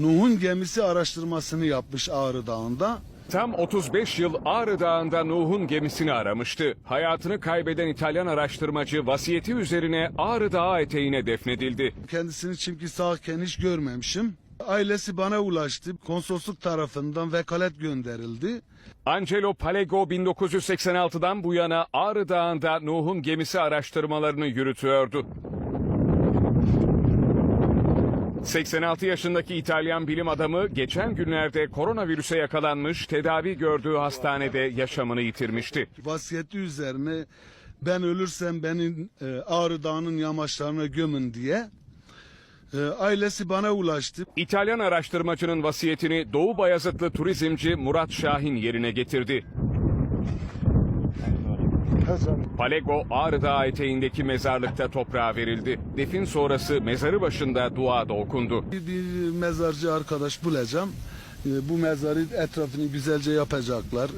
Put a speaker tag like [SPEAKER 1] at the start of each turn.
[SPEAKER 1] Nuh'un gemisi araştırmasını yapmış Ağrı Dağı'nda.
[SPEAKER 2] Tam 35 yıl Ağrı Dağı'nda Nuh'un gemisini aramıştı. Hayatını kaybeden İtalyan araştırmacı vasiyeti üzerine Ağrı Dağı eteğine defnedildi.
[SPEAKER 1] Kendisini çünkü sağken hiç görmemişim. Ailesi bana ulaştı. Konsolosluk tarafından vekalet gönderildi.
[SPEAKER 2] Angelo Palego 1986'dan bu yana Ağrı Dağı'nda Nuh'un gemisi araştırmalarını yürütüyordu. 86 yaşındaki İtalyan bilim adamı geçen günlerde koronavirüse yakalanmış, tedavi gördüğü hastanede yaşamını yitirmişti.
[SPEAKER 1] Vasiyeti üzerine ben ölürsem beni e, Ağrı Dağı'nın yamaçlarına gömün diye. E, ailesi bana ulaştı.
[SPEAKER 2] İtalyan araştırmacının vasiyetini Doğu Bayazıtlı turizmci Murat Şahin yerine getirdi. Palego Ağrı Dağı eteğindeki mezarlıkta toprağa verildi. Defin sonrası mezarı başında dua da okundu.
[SPEAKER 1] Bir, bir mezarcı arkadaş bulacağım. E, bu mezarı etrafını güzelce yapacaklar.